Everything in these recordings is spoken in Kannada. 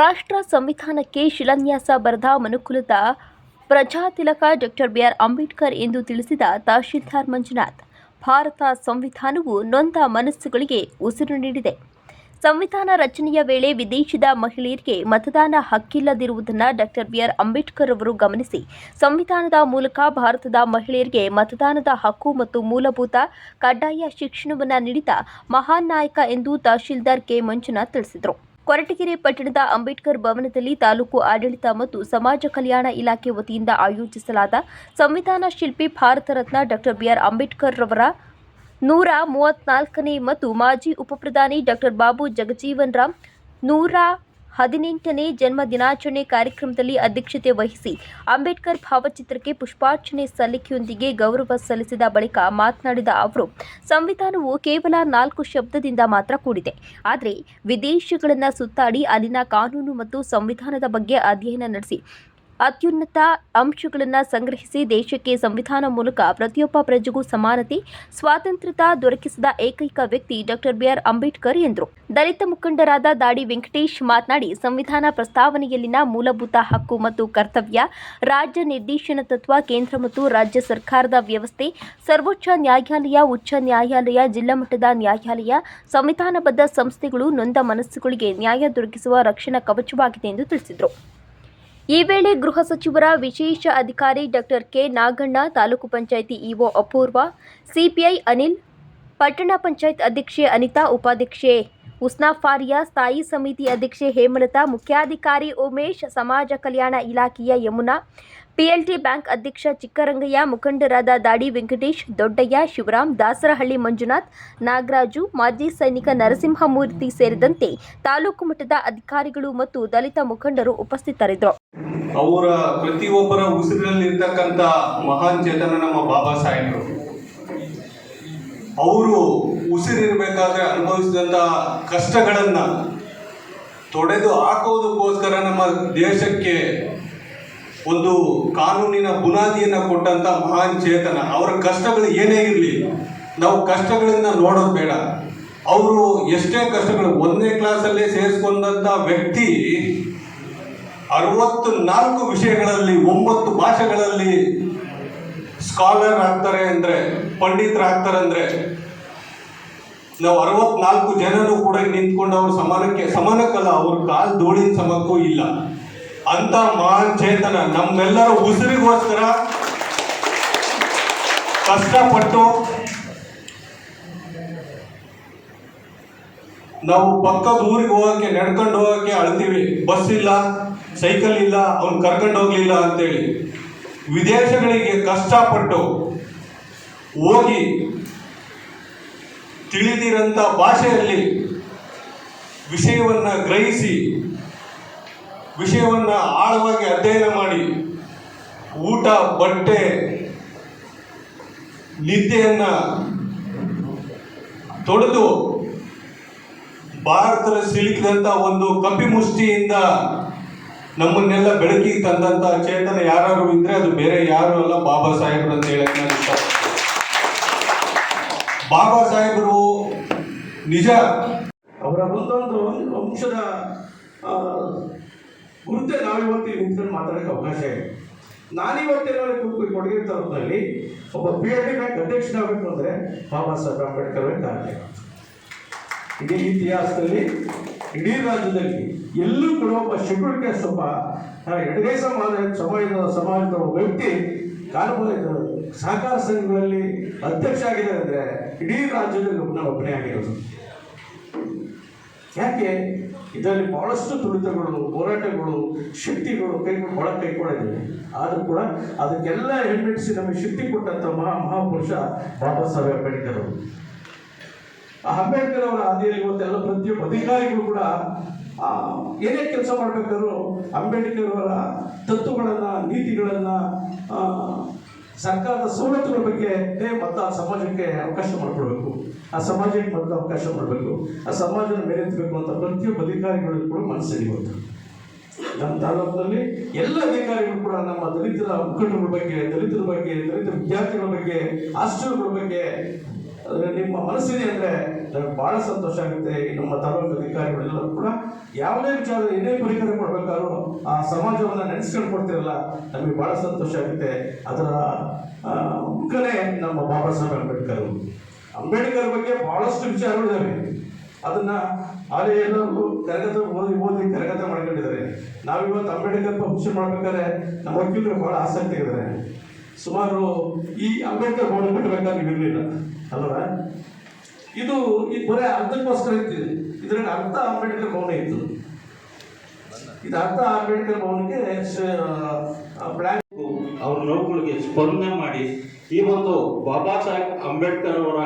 ರಾಷ್ಟ್ರ ಸಂವಿಧಾನಕ್ಕೆ ಶಿಲಾನ್ಯಾಸ ಬರೆದ ಮನುಕುಲದ ಪ್ರಜಾತಿಲಕ ಡಾಕ್ಟರ್ ಬಿಆರ್ ಅಂಬೇಡ್ಕರ್ ಎಂದು ತಿಳಿಸಿದ ತಹಶೀಲ್ದಾರ್ ಮಂಜುನಾಥ್, ಭಾರತ ಸಂವಿಧಾನವು ನೊಂದ ಮನಸ್ಸುಗಳಿಗೆ ಉಸಿರು ನೀಡಿದೆ. ಸಂವಿಧಾನ ರಚನೆಯ ವೇಳೆ ವಿದೇಶದ ಮಹಿಳೆಯರಿಗೆ ಮತದಾನ ಹಕ್ಕಿಲ್ಲದಿರುವುದನ್ನು ಡಾಕ್ಟರ್ ಬಿಆರ್ ಅಂಬೇಡ್ಕರ್ ಅವರು ಗಮನಿಸಿ, ಸಂವಿಧಾನದ ಮೂಲಕ ಭಾರತದ ಮಹಿಳೆಯರಿಗೆ ಮತದಾನದ ಹಕ್ಕು ಮತ್ತು ಮೂಲಭೂತ ಕಡ್ಡಾಯ ಶಿಕ್ಷಣವನ್ನು ನೀಡಿದ ಮಹಾನ್ ನಾಯಕ ಎಂದು ತಹಶೀಲ್ದಾರ್ ಕೆ. ಮಂಜುನಾಥ್ ತಿಳಿಸಿದರು. ಕೊರಟಗೆರೆ ಪಟ್ಟಣದ ಅಂಬೇಡ್ಕರ್ ಭವನದಲ್ಲಿ ತಾಲೂಕು ಆಡಳಿತ ಮತ್ತು ಸಮಾಜ ಕಲ್ಯಾಣ ಇಲಾಖೆ ವತಿಯಿಂದ ಆಯೋಜಿಸಲಾದ ಸಂವಿಧಾನ ಶಿಲ್ಪಿ Bharat Ratna doctor B R Ambedkar ರವರ ನೂರ ಮೂವತ್ನಾಲ್ಕನೇ ಮತ್ತು ಮಾಜಿ ಉಪಪ್ರಧಾನಿ ಡಾಕ್ಟರ್ ಬಾಬು ಜಗಜೀವನ್ ರಾಮ್ ನೂರ ಹದಿನೆಂಟನೇ ಜನ್ಮ ದಿನಾಚರಣೆ ಕಾರ್ಯಕ್ರಮದಲ್ಲಿ ಅಧ್ಯಕ್ಷತೆ ವಹಿಸಿ ಅಂಬೇಡ್ಕರ್ ಭಾವಚಿತ್ರಕ್ಕೆ ಪುಷ್ಪಾರ್ಚನೆ ಸಲ್ಲಿಕೆಯೊಂದಿಗೆ ಗೌರವ ಸಲ್ಲಿಸಿದ ಬಳಿಕ ಮಾತನಾಡಿದ ಅವರು, ಸಂವಿಧಾನವು ಕೇವಲ ನಾಲ್ಕು ಶಬ್ದದಿಂದ ಮಾತ್ರ ಕೂಡಿದೆ. ಆದರೆ ವಿದೇಶಗಳನ್ನು ಸುತ್ತಾಡಿ ಅಲ್ಲಿನ ಕಾನೂನು ಮತ್ತು ಸಂವಿಧಾನದ ಬಗ್ಗೆ ಅಧ್ಯಯನ ನಡೆಸಿ ಅತ್ಯುನ್ನತ ಅಂಶಗಳನ್ನು ಸಂಗ್ರಹಿಸಿ ದೇಶಕ್ಕೆ ಸಂವಿಧಾನ ಮೂಲಕ ಪ್ರತಿಯೊಬ್ಬ ಪ್ರಜೆಗೂ ಸಮಾನತೆ ಸ್ವಾತಂತ್ರ್ಯ ದೊರಕಿಸಿದ ಏಕೈಕ ವ್ಯಕ್ತಿ ಡಾಕ್ಟರ್ ಬಿಆರ್ ಅಂಬೇಡ್ಕರ್ ಎಂದರು. ದಲಿತ ಮುಖಂಡರಾದ ದಾಡಿ ವೆಂಕಟೇಶ್ ಮಾತನಾಡಿ, ಸಂವಿಧಾನ ಪ್ರಸ್ತಾವನೆಯಲ್ಲಿನ ಮೂಲಭೂತ ಹಕ್ಕು ಮತ್ತು ಕರ್ತವ್ಯ, ರಾಜ್ಯ ನಿರ್ದೇಶನ ತತ್ವ, ಕೇಂದ್ರ ಮತ್ತು ರಾಜ್ಯ ಸರ್ಕಾರದ ವ್ಯವಸ್ಥೆ, ಸರ್ವೋಚ್ಚ ನ್ಯಾಯಾಲಯ, ಉಚ್ಚ ನ್ಯಾಯಾಲಯ, ಜಿಲ್ಲಾ ಮಟ್ಟದ ನ್ಯಾಯಾಲಯ, ಸಂವಿಧಾನಬದ್ಧ ಸಂಸ್ಥೆಗಳು ನೊಂದ ಮನಸ್ಸುಗಳಿಗೆ ನ್ಯಾಯ ದೊರಕಿಸುವ ರಕ್ಷಣಾ ಕವಚವಾಗಿದೆ ಎಂದು ತಿಳಿಸಿದರು. ಈ ವೇಳೆ ಗೃಹ ಸಚಿವರ ವಿಶೇಷ ಅಧಿಕಾರಿ doctor K Naganna, taluk panchayat EO Apoorva, CPI Anil, ಪಟ್ಟಣ ಪಂಚಾಯತ್ ಅಧ್ಯಕ್ಷೆ ಅನಿತಾ ಉಪಾಧ್ಯಕ್ಷೆ ಉಸ್ನಾಫಾರಿಯಾ ಸ್ಥಾಯಿ ಸಮಿತಿ ಅಧ್ಯಕ್ಷೆ ಹೇಮಲತಾ, ಮುಖ್ಯಾಧಿಕಾರಿ ಉಮೇಶ್, ಸಮಾಜ ಕಲ್ಯಾಣ ಇಲಾಖೆಯ ಯಮುನಾ ಪಿಎಲ್ಟಿ ಬ್ಯಾಂಕ್ ಅಧ್ಯಕ್ಷ ಚಿಕ್ಕರಂಗಯ್ಯ, ಮುಖಂಡರಾದ ದಾಡಿ ವೆಂಕಟೇಶ್, ದೊಡ್ಡಯ್ಯ ಶಿವರಾಮ್, ದಾಸರಹಳ್ಳಿ ಮಂಜುನಾಥ್, ನಾಗರಾಜು, ಮಾಜಿ ಸೈನಿಕ ನರಸಿಂಹಮೂರ್ತಿ ಸೇರಿದಂತೆ ತಾಲೂಕು ಮಟ್ಟದ ಅಧಿಕಾರಿಗಳು ಮತ್ತು ದಲಿತ ಮುಖಂಡರು ಉಪಸ್ಥಿತರಿದ್ದರು. ಅವರ ಪ್ರತಿಯೊಬ್ಬರ ಉಸಿರಿನಲ್ಲಿರ್ತಕ್ಕಂಥ ಮಹಾನ್ ಚೇತನ ನಮ್ಮ ಬಾಬಾ ಸಾಹೇಬರು. ಅವರು ಉಸಿರಿರಬೇಕಾದ್ರೆ ಅನುಭವಿಸಿದಂಥ ಕಷ್ಟಗಳನ್ನು ತೊಡೆದು ಹಾಕೋದಕ್ಕೋಸ್ಕರ ನಮ್ಮ ದೇಶಕ್ಕೆ ಒಂದು ಕಾನೂನಿನ ಬುನಾದಿಯನ್ನು ಕೊಟ್ಟಂತ ಮಹಾನ್ ಚೇತನ. ಅವರ ಕಷ್ಟಗಳು ಏನೇ ಇರಲಿ, ನಾವು ಕಷ್ಟಗಳನ್ನ ನೋಡೋದು ಬೇಡ. ಅವರು ಎಷ್ಟೇ ಕಷ್ಟಗಳು ಒಂದನೇ ಕ್ಲಾಸಲ್ಲೇ ಸೇರಿಸ್ಕೊಂಡಂಥ ವ್ಯಕ್ತಿ ಅರವತ್ತು ನಾಲ್ಕು ವಿಷಯಗಳಲ್ಲಿ ಒಂಬತ್ತು ಭಾಷೆಗಳಲ್ಲಿ ಸ್ಕಾಲರ್ ಆಗ್ತಾರೆ ಅಂದ್ರೆ ಪಂಡಿತರ ಆಗ್ತಾರೆ ಅಂದ್ರೆ ನಾವು ಅರವತ್ನಾಲ್ಕು ಜನರು ಕೂಡ ನಿಂತ್ಕೊಂಡು ಅವ್ರ ಸಮಾನಕ್ಕೆ, ಸಮಾನಕ್ಕಲ್ಲ, ಅವ್ರ ಕಾಲ್ ಧೂಳಿನ ಸಮಕ್ಕೂ ಇಲ್ಲ. ಅಂತ ಮಹಾನ್ ಚೇತನ ನಮ್ಮೆಲ್ಲರ ಉಸಿರಿಗೋಸ್ಕರ ಕಷ್ಟಪಟ್ಟು ನಾವು ಪಕ್ಕದ ಊರಿಗೆ ಹೋಗಕ್ಕೆ, ನಡ್ಕೊಂಡು ಹೋಗಕ್ಕೆ ಅಳ್ತೀವಿ. ಬಸ್ ಇಲ್ಲ, ಸೈಕಲ್ ಇಲ್ಲ, ಅವ್ನು ಕರ್ಕೊಂಡು ಹೋಗ್ಲಿಲ್ಲ ಅಂತೇಳಿ. ವಿದೇಶಗಳಿಗೆ ಕಷ್ಟಪಟ್ಟು ಹೋಗಿ ತಿಳಿದಿರಂತ ಭಾಷೆಯಲ್ಲಿ ವಿಷಯವನ್ನ ಗ್ರಹಿಸಿ ವಿಷಯವನ್ನ ಆಳವಾಗಿ ಅಧ್ಯಯನ ಮಾಡಿ, ಊಟ, ಬಟ್ಟೆ, ನಿದ್ದೆಯನ್ನು ತೊಡೆದು ಭಾರತದ ಸಿಲುಕಿದಂಥ ಒಂದು ಕಪಿಮುಷ್ಟಿಯಿಂದ ನಮ್ಮನ್ನೆಲ್ಲ ಬೆಳಕಿಗೆ ತಂದಂತ ಚೇತನ ಯಾರು ಇದ್ರೆ ಅದು ಬೇರೆ ಯಾರು ಅಲ್ಲ, ಬಾಬಾ ಸಾಹೇಬ್ರು ಅಂತ ಹೇಳಕ್ ನಾನು ಇಷ್ಟ. ಬಾಬಾ ಸಾಹೇಬರು ನಿಜ. ಅವರ ಒಂದೊಂದು ವಂಶದ ಗುರುತೆ ನಾವಿವತ್ತು ಈ ನಿಂತ್ಕೊಂಡು ಮಾತಾಡೋಕ್ಕೆ ಅವಕಾಶ ಇದೆ. ನಾನಿವತ್ತೇನಾದ್ರು ಕೊಡುಗೆ ತರದಲ್ಲಿ ಒಬ್ಬ ಪಿ ಎಚ್ ಡಿ ಬ್ಯಾಂಕ್ ಅಧ್ಯಕ್ಷನಾಗಬೇಕು ಅಂದರೆ ಬಾಬಾ ಸಾಹೇಬ್ ಅಂಬೇಡ್ಕರ್ ಕಾರಣ. ಇಡೀ ಇತಿಹಾಸದಲ್ಲಿ ಇಡೀ ರಾಜ್ಯದಲ್ಲಿ ಎಲ್ಲೂ ಕೂಡ ಒಬ್ಬ ಶೆಡ್ಯೂಲ್ ಕ್ಯಾಸ್ಟ್ ಒಬ್ಬ ಎಡಗೈ ಸಮಾಜ, ಸಮಾಜದ ಸಮಾಜದ ಒಬ್ಬ ವ್ಯಕ್ತಿ ಕಾನೂನು ಸಹಕಾರ ಸಂಘಗಳಲ್ಲಿ ಅಧ್ಯಕ್ಷ ಆಗಿದ್ದಾರೆ ಅಂದರೆ ಇಡೀ ರಾಜ್ಯದಲ್ಲಿ ಒಬ್ಬನ ಒಬ್ಬನೇ ಆಗಿರೋದು. ಯಾಕೆ? ಇದರಲ್ಲಿ ಬಹಳಷ್ಟು ತುಳಿತಗಳು, ಹೋರಾಟಗಳು, ಶಕ್ತಿಗಳು ಕೈ ಒಳಗೆ ಕೈಕೊಂಡಿದೆ ಆದರೂ ಕೂಡ ಅದಕ್ಕೆಲ್ಲ ಹೆಣ್ಣೆಡಿಸಿ ನಮಗೆ ಶಕ್ತಿ ಕೊಟ್ಟಂತ ಮಹಾ, ಮಹಾಪುರುಷ ಬಾಬಾ ಸಾಹೇಬ್ ಅಂಬೇಡ್ಕರ್ ಅವರು. ಅಂಬೇಡ್ಕರ್ ಅವರ ಹಾದಿಯಲ್ಲಿ ಇವತ್ತೆಲ್ಲ ಪ್ರತಿಯೊಬ್ಬ ಅಧಿಕಾರಿಗಳು ಕೂಡ ಏನೇ ಕೆಲಸ ಮಾಡಬೇಕಾದ್ರೂ ಅಂಬೇಡ್ಕರ್ ಅವರ ತತ್ವಗಳನ್ನ, ನೀತಿಗಳನ್ನ ಸರ್ಕಾರದ ಸವಲತ್ತುಗಳ ಬಗ್ಗೆ ಮತ್ತು ಆ ಸಮಾಜಕ್ಕೆ ಅವಕಾಶ ಮಾಡಿಕೊಡ್ಬೇಕು ಆ ಸಮಾಜಕ್ಕೆ ಮತ್ತೆ ಅವಕಾಶ ಮಾಡಬೇಕು. ಆ ಸಮಾಜನ ಮೇಲೆತ್ತಬೇಕು ಅಂತ ಪ್ರತಿಯೊಬ್ಬ ಅಧಿಕಾರಿಗಳು ಕೂಡ ಮನಸ್ಸಿದೆ ಇವತ್ತು ನಮ್ಮ ತಾಲೂಕಿನಲ್ಲಿ ಎಲ್ಲ ಅಧಿಕಾರಿಗಳು ಕೂಡ ನಮ್ಮ ದಲಿತರ ಮುಖಂಡರ ಬಗ್ಗೆ, ದಲಿತರ ಬಗ್ಗೆ ದಲಿತ ವಿದ್ಯಾರ್ಥಿಗಳ ಬಗ್ಗೆ, ಹಾಸ್ಟೆಲ್ಗಳ ಬಗ್ಗೆ ನಿಮ್ಮ ಮನಸ್ಸಿದೆ ಅಂದ್ರೆ ನಮಗೆ ಬಹಳ ಸಂತೋಷ ಆಗುತ್ತೆ. ನಮ್ಮ ತಾಲೂಕು ಅಧಿಕಾರಿಗಳೆಲ್ಲರೂ ಕೂಡ ಯಾವುದೇ ವಿಚಾರ ಏನೇ ಪರಿಹಾರ ಕೊಡ್ಬೇಕಾದ್ರೂ ಆ ಸಮಾಜವನ್ನು ನೆನೆಸ್ಕೊಂಡು ಕೊಡ್ತಿರಲ್ಲ ನಮಗೆ ಬಹಳ ಸಂತೋಷ ಆಗುತ್ತೆ. ಅದರ ಮುಖನೇ ನಮ್ಮ ಬಾಬಾ ಸಾಹೇಬ್ ಅಂಬೇಡ್ಕರ್ ಅಂಬೇಡ್ಕರ್ ಬಗ್ಗೆ ಬಹಳಷ್ಟು ವಿಚಾರಗಳಿದ್ದಾವೆ ಅದನ್ನ ಅಲ್ಲಿ ಎಲ್ಲರೂ ಕರಗತ ಓದಿ ಓದಿ ಕರಗತ ಮಾಡ್ಕೊಂಡಿದ್ದಾರೆ. ನಾವಿವತ್ತು ಅಂಬೇಡ್ಕರ್ ಫಂಕ್ಷನ್ ಮಾಡ್ಬೇಕಾದ್ರೆ ನಮ್ಮ ವಕೀಲರು ಬಹಳ ಆಸಕ್ತಿ ಇದ್ದಾರೆ. ಸುಮಾರು ಈ ಅಂಬೇಡ್ಕರ್ ಬೋರ್ಡ್ ಕಟ್ಟಬೇಕಾದ್ರೆ ಇರಲಿಲ್ಲ. ಅಲ್ವಾ? ಇದು ಈ ಬರೀ ಅರ್ಧಕ್ಕೋಸ್ಕರ ಇರ್ತಿದೆ ಇದರಲ್ಲಿ ಅರ್ಧ ಅಂಬೇಡ್ಕರ್ ಭವನ ಇತ್ತು. ಇದು ಅರ್ಧ ಅಂಬೇಡ್ಕರ್ ಭವನಕ್ಕೆ ಅವ್ರ ನೋವುಗಳಿಗೆ ಸ್ಪಂದನೆ ಮಾಡಿ ಈ ಒಂದು ಬಾಬಾ ಸಾಹೇಬ್ ಅಂಬೇಡ್ಕರ್ ಅವರ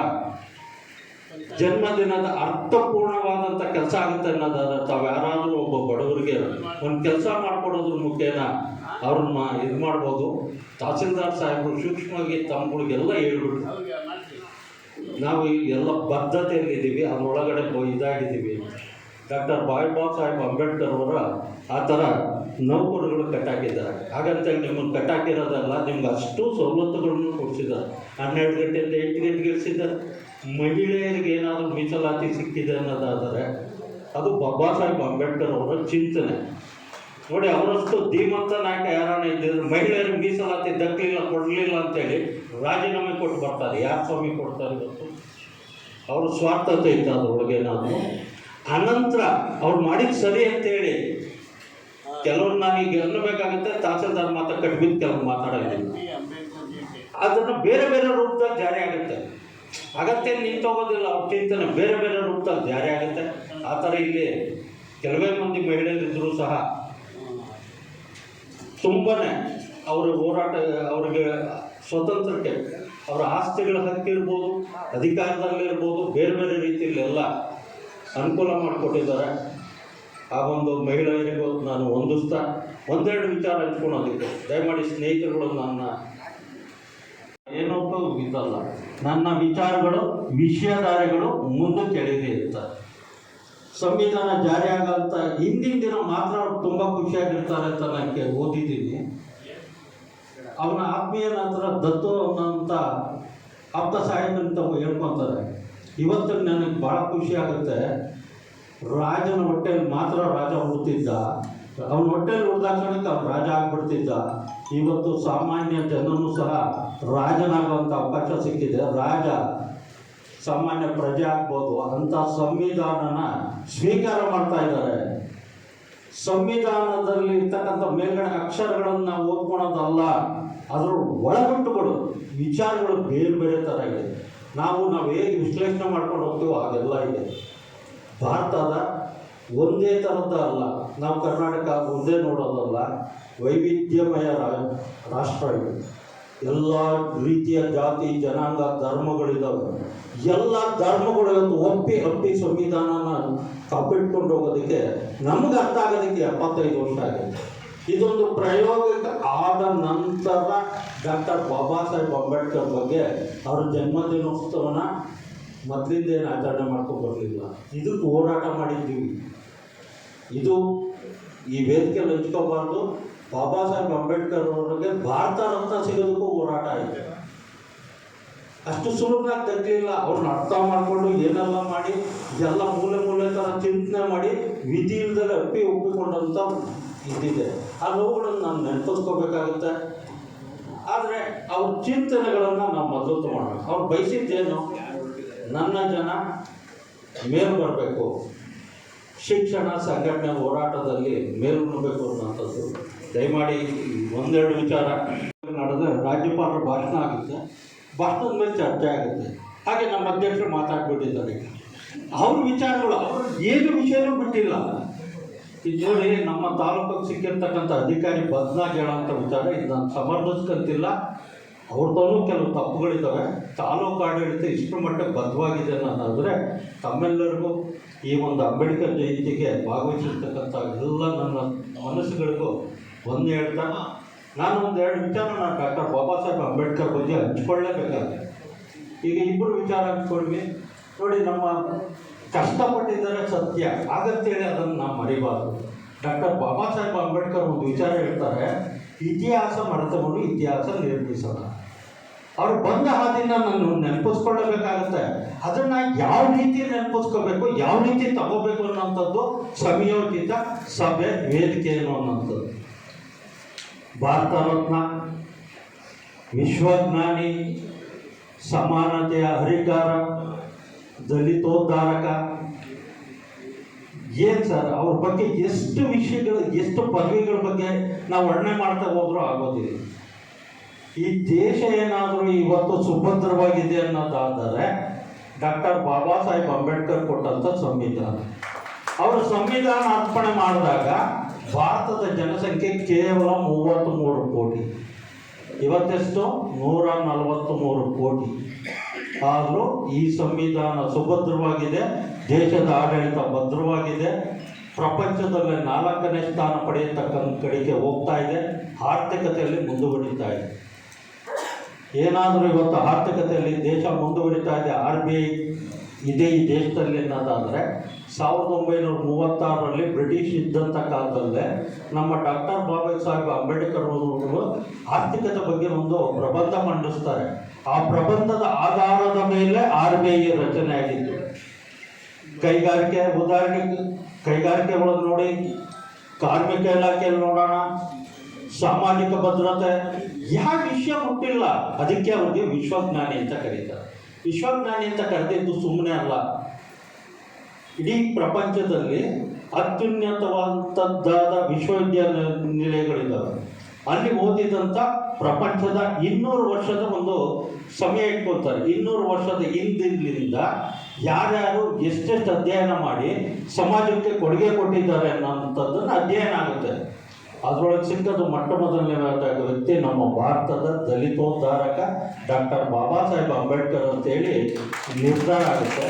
ಜನ್ಮದಿನದ ಅರ್ಥಪೂರ್ಣವಾದಂಥ ಕೆಲಸ ಆಗುತ್ತೆ ಅನ್ನೋದಾದ್ರೆ ತಾವು ಯಾರಾದರೂ ಒಬ್ಬ ಬಡವರಿಗೆ ಒಂದು ಕೆಲಸ ಮಾಡಿಕೊಡೋದ್ರ ಮುಖೇನ ಅವ್ರನ್ನ ಇದು ಮಾಡ್ಬೋದು. ತಹಸೀಲ್ದಾರ್ ಸಾಹೇಬರು ಸೂಕ್ಷ್ಮವಾಗಿ ತಮ್ಮಗಳಿಗೆಲ್ಲ ಹೇಳ್ಬಿಟ್ಟು ನಾವು ಎಲ್ಲ ಬದ್ಧತೆಯಲ್ಲಿದ್ದೀವಿ, ಅದರೊಳಗಡೆ ಇದಾಗಿದ್ದೀವಿ. ಡಾಕ್ಟರ್ ಬಾಯ್ ಬಾಬ್ ಸಾಹೇಬ್ ಅಂಬೇಡ್ಕರ್ ಅವರ ಆ ಥರ ನೌಕರುಗಳು ಕಟ್ಟಾಕಿದ್ದಾರೆ. ಹಾಗಂತ ನಿಮ್ಮನ್ನು ಕಟ್ಟಾಕಿರೋದಲ್ಲ, ನಿಮ್ಗೆ ಅಷ್ಟು ಸವಲತ್ತುಗಳನ್ನು ಕೊಡಿಸಿದ್ದಾರೆ. ಹನ್ನೆರಡು ಗಂಟೆಯಿಂದ ಎಂಟು ಗಂಟೆಗೆ ಇಳಿಸಿದ್ದಾರೆ. ಮಹಿಳೆಯರಿಗೆ ಏನಾದರೂ ಮೀಸಲಾತಿ ಸಿಕ್ಕಿದೆ ಅನ್ನೋದಾದರೆ, ಅದು ಬಾಬಾ ಸಾಹೇಬ್ ಅಂಬೇಡ್ಕರ್ ಅವರ ಚಿಂತನೆ. ನೋಡಿ, ಅವರಷ್ಟು ಧೀಮಂತ ನಾಯಕ ಯಾರನ್ನ ಇದ್ದಿದ್ರೆ ಮಹಿಳೆಯರಿಗೆ ಮೀಸಲಾತಿ ದಕ್ಕಲಿಲ್ಲ ಕೊಡಲಿಲ್ಲ ಅಂತೇಳಿ ರಾಜೀನಾಮೆ ಕೊಟ್ಟು ಬರ್ತಾರೆ. ಯಾರು ಸ್ವಾಮಿ ಕೊಡ್ತಾರೆ ಇವತ್ತು ಅವ್ರ ಸ್ವಾರ್ಥತೆ ಇತ್ತು ಅದರೊಳಗೆ ನಾನು. ಅನಂತರ ಅವ್ರು ಮಾಡಿದ ಸರಿ ಅಂತೇಳಿ ಕೆಲವ್ರು ನಾನೀಗ ಅನ್ನಬೇಕಾಗುತ್ತೆ ತಹಸೀಲ್ದಾರ್ ಮಾತ್ರ ಕಟ್ಬಿದ್ದು ಕೆಲವ್ರು ಮಾತಾಡೋದಿಲ್ಲ ಅದನ್ನು ಬೇರೆ ಬೇರೆ ರೂಪದಲ್ಲಿ ಜಾರಿ ಆಗುತ್ತೆ. ಅಗತ್ಯ ನಿಂತೋಗೋದಿಲ್ಲ ಅವ್ರ ಚಿಂತನೆ ಬೇರೆ ಬೇರೆ ರೂಪದಲ್ಲಿ ಜಾರಿ ಆಗುತ್ತೆ. ಆ ಥರ ಇಲ್ಲಿ ಕೆಲವೇ ಮಂದಿ ಮಹಿಳೆಯರಿದ್ದರೂ ಸಹ ತುಂಬನೇ ಅವರ ಹೋರಾಟ, ಅವ್ರಿಗೆ ಸ್ವತಂತ್ರಕ್ಕೆ, ಅವರ ಆಸ್ತಿಗಳ ಹಕ್ಕಿರ್ಬೋದು ಅಧಿಕಾರದಲ್ಲಿರ್ಬೋದು ಬೇರೆ ಬೇರೆ ರೀತಿಯಲ್ಲಿ ಎಲ್ಲ ಅನುಕೂಲ ಮಾಡಿಕೊಟ್ಟಿದ್ದಾರೆ. ಆ ಒಂದು ಮಹಿಳೆಯರಿಗೂ ನಾನು ಹೊಂದಿಸ್ತಾ, ಒಂದೆರಡು ವಿಚಾರ ಹಂಚ್ಕೊಳೋದಕ್ಕೆ ದಯಮಾಡಿ ಸ್ನೇಹಿತರುಗಳು ನನ್ನ ಏನೊಬ್ಬ ಇದಲ್ಲ, ನನ್ನ ವಿಚಾರಗಳು, ವಿಷಯಧಾರೆಗಳು ಮುಂದೆ ಕೆಳಗೆ ಇರ್ತಾರೆ ಸಂವಿಧಾನ ಜಾರಿ ಆಗಂತ ಹಿಂದಿನ ದಿನ ಮಾತ್ರ ಅವ್ರು ತುಂಬ ಖುಷಿಯಾಗಿರ್ತಾರೆ ಅಂತ ನನಗೆ ಓದಿದ್ದೀನಿ. ಅವನ ಆತ್ಮೀಯ ನಂತರ ದತ್ತು ಅನ್ನೋಂಥ ಆಪ್ತ ಸಾಹೇಬಂತ ಹೇಳ್ಕೊತಾರೆ. ಇವತ್ತು ನನಗೆ ಭಾಳ ಖುಷಿ ಆಗುತ್ತೆ. ರಾಜನ ಹೊಟ್ಟೆಯಲ್ಲಿ ಮಾತ್ರ ರಾಜ ಹುಡ್ತಿದ್ದ ಅವನ ಹೊಟ್ಟೆಯಲ್ಲಿ ಹುಡ್ದಾಕ್ಷಣಕ್ಕೆ ಅವ್ನು ರಾಜ ಆಗ್ಬಿಡ್ತಿದ್ದ. ಇವತ್ತು ಸಾಮಾನ್ಯ ಜನನೂ ಸಹ ರಾಜನಾಗುವಂಥ ಅವಕಾಶ ಸಿಕ್ಕಿದೆ. ರಾಜ ಸಾಮಾನ್ಯ ಪ್ರಜೆ ಆಗ್ಬೋದು. ಅಂಥ ಸಂವಿಧಾನನ ಸ್ವೀಕಾರ ಮಾಡ್ತಾ ಇದ್ದಾರೆ. ಸಂವಿಧಾನದಲ್ಲಿ ಇರ್ತಕ್ಕಂಥ ಮೇಲ್ಗಡೆ ಅಕ್ಷರಗಳನ್ನು ಓದ್ಕೊಳೋದಲ್ಲ ಅದರ ಒಳಗಟ್ಟುಗಳು, ವಿಚಾರಗಳು ಬೇರೆ ಬೇರೆ ಥರ ಇದೆ. ನಾವು ನಾವು ಹೇಗೆ ವಿಶ್ಲೇಷಣೆ ಮಾಡ್ಕೊಂಡು ಹೋಗ್ತೀವೋ ಹಾಗೆಲ್ಲ ಇದೆ. ಭಾರತದ ಒಂದೇ ಥರದ ಅಲ್ಲ. ನಾವು ಕರ್ನಾಟಕ ಒಂದೇ ನೋಡೋದಲ್ಲ. ವೈವಿಧ್ಯಮಯ ರಾಷ್ಟ್ರ ಇದು. ಎಲ್ಲ ರೀತಿಯ ಜಾತಿ, ಜನಾಂಗ ಧರ್ಮಗಳಿದ್ದಾವೆ ಎಲ್ಲ ಧರ್ಮಗಳು ಒಪ್ಪಿ ಅಪ್ಪಿ ಸಂವಿಧಾನನ ಕಪ್ಪಿಟ್ಕೊಂಡು ಹೋಗೋದಕ್ಕೆ ನಮ್ಗೆ ಅರ್ಥ ಆಗೋದಕ್ಕೆ ಎಪ್ಪತ್ತೈದು ವರ್ಷ ಆಗಿದೆ. ಇದೊಂದು ಪ್ರಯೋಗ ಆದ ನಂತರ ಡಾಕ್ಟರ್ ಬಾಬಾ ಸಾಹೇಬ್ ಅಂಬೇಡ್ಕರ್ ಬಗ್ಗೆ ಅವರ ಜನ್ಮದಿನೋತ್ಸವನ ಮೊದಲಿಂದ ಏನು ಆಚರಣೆ ಮಾಡ್ಕೊಂಡು ಬರಲಿಲ್ಲ. ಇದಕ್ಕೆ ಹೋರಾಟ ಮಾಡಿದ್ದೀವಿ. ಇದು ಈ ವೇದಿಕೆಯಲ್ಲಿ ಹಂಚ್ಕೋಬಾರ್ದು. ಬಾಬಾ ಸಾಹೇಬ್ ಅಂಬೇಡ್ಕರ್ ಅವರಿಗೆ ಭಾರತ ರತ್ನ ಸಿಗೋದಕ್ಕೂ ಹೋರಾಟ ಆಯಿತು ಅಷ್ಟು ಸುಲಭವಾಗಿ ತಗ್ಲಿಲ್ಲ ಅವ್ರನ್ನ ಅರ್ಥ ಮಾಡಿಕೊಂಡು ಏನೆಲ್ಲ ಮಾಡಿ, ಎಲ್ಲ ಮೂಲೆ ಮೂಲೆ ಥರ ಚಿಂತನೆ ಮಾಡಿ, ವಿಧಿ ಇಲ್ದಲೆ ಅಪ್ಪಿ ಒಪ್ಪಿಕೊಂಡಂಥ ಇದ್ದಿದೆ. ಆ ನೋವುಗಳನ್ನು ನಾನು ನೆನಪಿಸ್ಕೋಬೇಕಾಗುತ್ತೆ. ಆದರೆ ಅವ್ರ ಚಿಂತನೆಗಳನ್ನು ನಾವು ಮದ್ದು ಮಾಡಬೇಕು. ಅವ್ರು ಬಯಸಿದ್ದೇನು? ನನ್ನ ಜನ ಮೇಲು ಬರಬೇಕು. ಶಿಕ್ಷಣ, ಸಂಘಟನೆ, ಹೋರಾಟದಲ್ಲಿ ಮೇಲುಣ್ಣಬೇಕು ಅನ್ನೋಂಥದ್ದು ದಯಮಾಡಿ ಒಂದೆರಡು ವಿಚಾರ ನಡೆದ ರಾಜ್ಯಪಾಲರ ಭಾಷಣ ಆಗುತ್ತೆ. ಭಾಷಣದ ಮೇಲೆ ಚರ್ಚೆ ಆಗುತ್ತೆ. ಹಾಗೆ ನಮ್ಮ ಅಧ್ಯಕ್ಷರು ಮಾತಾಡ್ಬಿಟ್ಟಿದ್ದಾರೆ. ಅವ್ರ ವಿಚಾರಗಳು, ಅವರು ಏನು ವಿಷಯನೂ ಬಿಟ್ಟಿಲ್ಲ. ಇದು ನೋಡಿ, ನಮ್ಮ ತಾಲೂಕಿಗೆ ಸಿಕ್ಕಿರ್ತಕ್ಕಂಥ ಅಧಿಕಾರಿ ಬದಲಾಗಿ ಹೇಳೋಂಥ ವಿಚಾರ ಇದು ನಾನು ಸಮರ್ಥಿಸ್ಕೊಂತಿಲ್ಲ. ಅವ್ರದ್ದೂ ಕೆಲವು ತಪ್ಪುಗಳಿದ್ದಾವೆ. ತಾಲೂಕು ಆಡಳಿತ ಇಷ್ಟು ಮಟ್ಟಕ್ಕೆ ಬದ್ಧವಾಗಿದೆ ಅನ್ನೋದಾದರೆ ತಮ್ಮೆಲ್ಲರಿಗೂ ಈ ಒಂದು ಅಂಬೇಡ್ಕರ್ ಜಯಂತಿಗೆ ಭಾಗವಹಿಸಿರ್ತಕ್ಕಂಥ ಎಲ್ಲ ನನ್ನ ಮನಸ್ಸುಗಳಿಗೂ ಒಂದು ಹೇಳ್ತಾ ನಾನು ಒಂದು ಎರಡು ವಿಚಾರ ನಾನು ಡಾಕ್ಟರ್ ಬಾಬಾ ಸಾಹೇಬ್ ಅಂಬೇಡ್ಕರ್ ಬಗ್ಗೆ ಹಂಚ್ಕೊಳ್ಳೇಬೇಕಾಗಿದೆ ಈಗ ಇಬ್ಬರು ವಿಚಾರ ಹಂಚ್ಕೊಳ್ವಿ ನೋಡಿ, ನಮ್ಮ ಕಷ್ಟಪಟ್ಟಿದ್ದಾರೆ ಸತ್ಯ. ಹಾಗಂತೇಳಿ ಅದನ್ನು ನಾವು ಮರಿಬಾರ್ದು. ಡಾಕ್ಟರ್ ಬಾಬಾ ಸಾಹೇಬ್ ಅಂಬೇಡ್ಕರ್ ಒಂದು ವಿಚಾರ ಹೇಳ್ತಾರೆ, ಇತಿಹಾಸ ಮರೆತವನು ಇತಿಹಾಸ ನಿರ್ಮಿಸೋಣ. ಅವ್ರು ಬಂದ ಹಾದಿನ ನಾನು ನೆನಪಿಸ್ಕೊಳ್ಳಬೇಕಾಗತ್ತೆ. ಅದನ್ನು ಯಾವ ರೀತಿ ನೆನಪಿಸ್ಕೋಬೇಕು, ಯಾವ ರೀತಿ ತಗೋಬೇಕು ಅನ್ನೋಂಥದ್ದು ಸಮಯೋಚಿತ ಸಭೆ, ವೇದಿಕೆ ಅನ್ನೋಂಥದ್ದು. ಭಾರತ ರತ್ನ ವಿಶ್ವಜ್ಞಾನಿ, ಸಮಾನತೆಯ ಹರಿಕಾರ, ದಲಿತೋದ್ಧಾರಕ. ಏನು ಸರ್, ಅವ್ರ ಬಗ್ಗೆ ಎಷ್ಟು ವಿಷಯಗಳು, ಎಷ್ಟು ಪದವಿಗಳ ಬಗ್ಗೆ ನಾವು ವರ್ಣನೆ ಮಾಡ್ತಾ ಹೋದ್ರೂ ಆಗೋದಿಲ್ಲ. ಈ ದೇಶ ಏನಾದರೂ ಇವತ್ತು ಸುಭದ್ರವಾಗಿದೆ ಅನ್ನೋದಾದರೆ ಡಾಕ್ಟರ್ ಬಾಬಾ ಸಾಹೇಬ್ ಅಂಬೇಡ್ಕರ್ ಕೊಟ್ಟಂತ ಸಂವಿಧಾನ. ಅವರು ಸಂವಿಧಾನ ಅರ್ಪಣೆ ಮಾಡಿದಾಗ ಭಾರತದ ಜನಸಂಖ್ಯೆ ಕೇವಲ ಮೂವತ್ತ್ ಮೂರು ಕೋಟಿ. ಇವತ್ತೆಷ್ಟು? ನೂರ ನಲವತ್ತ್ ಮೂರು ಕೋಟಿ. ಆದರೂ ಈ ಸಂವಿಧಾನ ಸುಭದ್ರವಾಗಿದೆ, ದೇಶದ ಆಡಳಿತ ಭದ್ರವಾಗಿದೆ, ಪ್ರಪಂಚದಲ್ಲಿ ನಾಲ್ಕನೇ ಸ್ಥಾನ ಪಡೆಯತಕ್ಕಂಥ ಕಡೆಗೆ ಹೋಗ್ತಾ ಇದೆ, ಆರ್ಥಿಕತೆಯಲ್ಲಿ ಮುಂದುವರಿತಾ ಇದೆ. ಏನಾದರೂ ಇವತ್ತು ಆರ್ಥಿಕತೆಯಲ್ಲಿ ದೇಶ ಮುಂದುವರಿತಾ ಇದೆ, ಆರ್ ಬಿ ಐ ಇದೆ ಈ ದೇಶದಲ್ಲಿ ಅನ್ನೋದಾದರೆ ಸಾವಿರದ ಒಂಬೈನೂರ ಮೂವತ್ತಾರರಲ್ಲಿ ಬ್ರಿಟಿಷ್ ಇದ್ದಂಥ ಕಾಲದಲ್ಲೇ ನಮ್ಮ ಡಾಕ್ಟರ್ ಬಾಬಾ ಸಾಹೇಬ್ ಅಂಬೇಡ್ಕರ್ ಅವರು ಆರ್ಥಿಕತೆ ಬಗ್ಗೆ ಒಂದು ಪ್ರಬಂಧ ಮಂಡಿಸ್ತಾರೆ. ಆ ಪ್ರಬಂಧದ ಆಧಾರದ ಮೇಲೆ ಆರ್ ಬಿ ಐ ರಚನೆ ಆಗಿತ್ತು. ಕೈಗಾರಿಕೆ ಉದಾಹರಣೆ ಕೈಗಾರಿಕೆಗಳನ್ನು ನೋಡಿ, ಕಾರ್ಮಿಕ ಇಲಾಖೆಯಲ್ಲಿ ನೋಡೋಣ, ಸಾಮಾಜಿಕ ಭದ್ರತೆ ಯಾವ ವಿಷಯ ಮುಟ್ಟಿಲ್ಲ. ಅದಕ್ಕೆ ಅವ್ರಿಗೆ ವಿಶ್ವಜ್ಞಾನಿ ಅಂತ ಕರೀತಾರೆ. ವಿಶ್ವಜ್ಞಾನಿ ಅಂತ ಕರೆದಿದ್ದು ಸುಮ್ಮನೆ ಅಲ್ಲ. ಇಡೀ ಪ್ರಪಂಚದಲ್ಲಿ ಅತ್ಯುನ್ನತವಾದಂಥದ್ದಾದ ವಿಶ್ವವಿದ್ಯಾನಿಲಯಗಳಿದ್ದಾವೆ. ಅಲ್ಲಿ ಓದಿದಂಥ ಪ್ರಪಂಚದ ಇನ್ನೂರು ವರ್ಷದ ಒಂದು ಸಮಯ ಇಟ್ಕೊಳ್ತಾರೆ. ಇನ್ನೂರು ವರ್ಷದ ಹಿಂದಿನಿಂದ ಯಾರ್ಯಾರು ಎಷ್ಟೆಷ್ಟು ಅಧ್ಯಯನ ಮಾಡಿ ಸಮಾಜಕ್ಕೆ ಕೊಡುಗೆ ಕೊಟ್ಟಿದ್ದಾರೆ ಅನ್ನೋಂಥದ್ದನ್ನು ಅಧ್ಯಯನ ಆಗುತ್ತೆ. ಅದರೊಳಗೆ ಸಿಕ್ಕದು ಮೊಟ್ಟ ಮೊದಲನೇ ವ್ಯಕ್ತಿ ನಮ್ಮ ಭಾರತದ ದಲಿತೋದ್ಧಾರಕ ಡಾಕ್ಟರ್ ಬಾಬಾ ಸಾಹೇಬ್ ಅಂಬೇಡ್ಕರ್ ಅಂತೇಳಿ ನಿರ್ಧಾರ ಆಗುತ್ತೆ.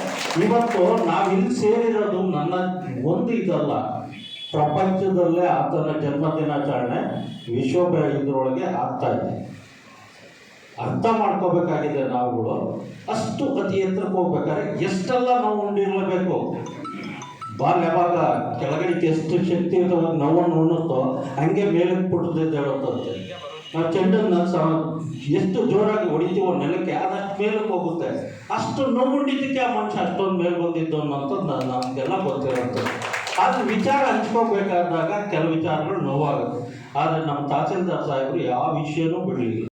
ಇವತ್ತು ನಾವು ಇಲ್ಲಿ ಸೇರಿರೋದು ನನ್ನ ಒಂದು ಇದಲ್ಲ, ಪ್ರಪಂಚದಲ್ಲೇ ಆತನ ಜನ್ಮ ದಿನಾಚರಣೆ ವಿಶ್ವ ಇದರೊಳಗೆ ಆಗ್ತಾ ಇದೆ. ಅರ್ಥ ಮಾಡ್ಕೋಬೇಕಾಗಿದೆ ನಾವುಗಳು. ಅಷ್ಟು ಅತಿ ಎತ್ತರಕ್ಕೆ ಹೋಗ್ಬೇಕಾದ್ರೆ ಎಷ್ಟೆಲ್ಲ ನಾವು ಉಂಡಿರಲೇಬೇಕು? ಬಾಲ್ಯವಾಗ ಕೆಳಗಡೆಗೆ ಎಷ್ಟು ಶಕ್ತಿ ಶಕ್ತಿಯುತವಾಗಿ ನೋವನ್ನು ಉಣ್ಣುತ್ತೋ ಹಂಗೆ ಮೇಲಕ್ಕೆ ಪುಟ್ಟದ್ದು ಹೇಳುತ್ತಂತೆ ನಾವು ಚೆಂಡನ್ನು ಸ ಎಷ್ಟು ಜೋರಾಗಿ ಹೊಡಿತೀವೋ ನೆಲಕ್ಕೆ ಅದಷ್ಟು ಮೇಲಕ್ಕೆ ಹೋಗುತ್ತೆ. ಅಷ್ಟು ನೋವುಂಡಿದ್ದಕ್ಕೆ ಆ ಮನುಷ್ಯ ಅಷ್ಟೊಂದು ಮೇಲೆ ಬಂದಿದ್ದು ಅನ್ನೋಂಥದ್ದು ನಮಗೆಲ್ಲ ಗೊತ್ತಿರುತ್ತೆ ಅದು ವಿಚಾರ ಹಂಚ್ಕೋಬೇಕಾದಾಗ ಕೆಲವು ವಿಚಾರಗಳು ನೋವಾಗುತ್ತೆ. ಆದರೆ ನಮ್ಮ ತಹಸೀಲ್ದಾರ್ ಸಾಹೇಬರು ಯಾವ ವಿಷಯನೂ ಬಿಡಲಿಲ್ಲ.